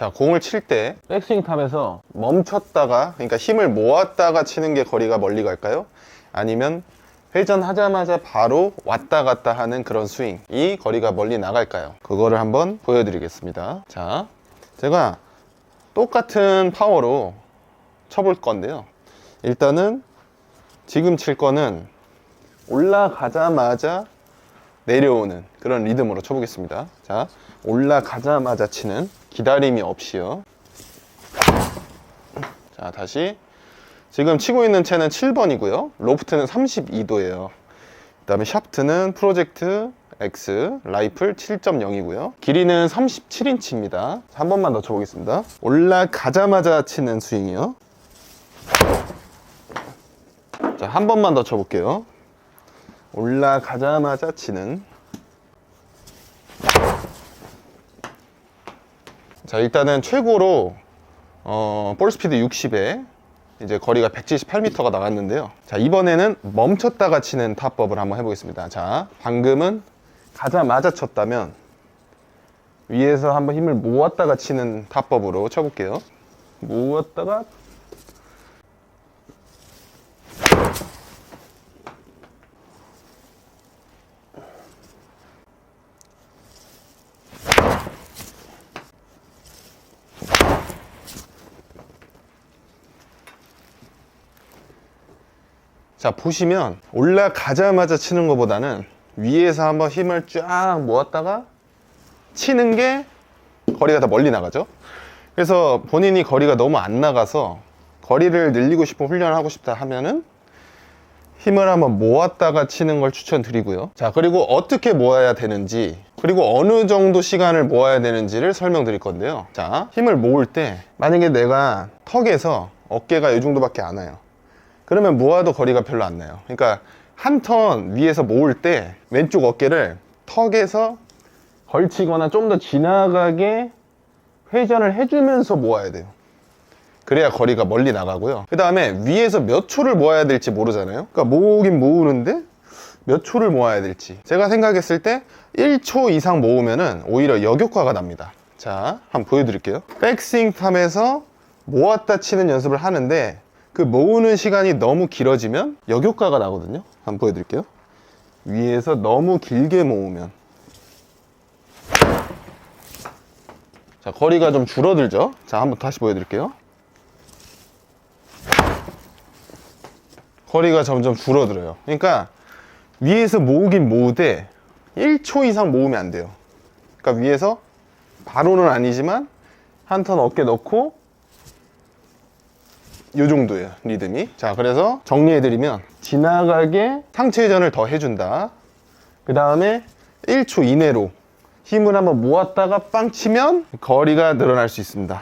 자, 공을 칠 때 백스윙 탑에서 멈췄다가 그러니까 힘을 모았다가 치는 게 거리가 멀리 갈까요? 아니면 회전하자마자 바로 왔다 갔다 하는 그런 스윙이 거리가 멀리 나갈까요? 그거를 한번 보여드리겠습니다. 자, 제가 똑같은 파워로 쳐볼 건데요. 일단은 지금 칠 거는 올라가자마자 내려오는 그런 리듬으로 쳐보겠습니다. 자, 올라가자마자 치는 기다림이 없이요. 자, 다시. 지금 치고 있는 채는 7번이고요. 로프트는 32도예요. 그 다음에 샤프트는 프로젝트 X 라이플 7.0이고요. 길이는 37인치입니다. 한 번만 더 쳐보겠습니다. 올라가자마자 치는 스윙이요. 자, 한 번만 더 쳐볼게요. 올라가자마자 치는. 자 일단은 최고로 어, 볼 스피드 60에 이제 거리가 178m가 나갔는데요. 자 이번에는 멈췄다가 치는 탑법을 한번 해보겠습니다. 자 방금은 가자마자 쳤다면 위에서 한번 힘을 모았다가 치는 탑법으로 쳐볼게요. 모았다가 자 보시면 올라가자마자 치는 것보다는 위에서 한번 힘을 쫙 모았다가 치는 게 거리가 더 멀리 나가죠. 그래서 본인이 거리가 너무 안 나가서 거리를 늘리고 싶은 훈련을 하고 싶다 하면은 힘을 한번 모았다가 치는 걸 추천드리고요. 자 그리고 어떻게 모아야 되는지 그리고 어느 정도 시간을 모아야 되는지를 설명드릴 건데요. 자 힘을 모을 때 만약에 내가 턱에서 어깨가 이 정도밖에 안 와요 그러면 모아도 거리가 별로 안 나요. 그러니까 한 턴 위에서 모을 때 왼쪽 어깨를 턱에서 걸치거나 좀 더 지나가게 회전을 해주면서 모아야 돼요. 그래야 거리가 멀리 나가고요. 그 다음에 위에서 몇 초를 모아야 될지 모르잖아요. 그러니까 모으긴 모으는데 몇 초를 모아야 될지. 제가 생각했을 때 1초 이상 모으면은 오히려 역효과가 납니다. 자, 한번 보여드릴게요. 백스윙 탐에서 모았다 치는 연습을 하는데 그 모으는 시간이 너무 길어지면 역효과가 나거든요. 한번 보여드릴게요. 위에서 너무 길게 모으면 자 거리가 좀 줄어들죠. 자 한번 다시 보여드릴게요. 거리가 점점 줄어들어요. 그러니까 위에서 모으긴 모으되 1초 이상 모으면 안 돼요. 그러니까 위에서 바로는 아니지만 한 턴 어깨 넣고 요 정도예요 리듬이. 자 그래서 정리해드리면 지나가게 상체 회전을 더 해준다. 그 다음에 1초 이내로 힘을 한번 모았다가 빵 치면 거리가 늘어날 수 있습니다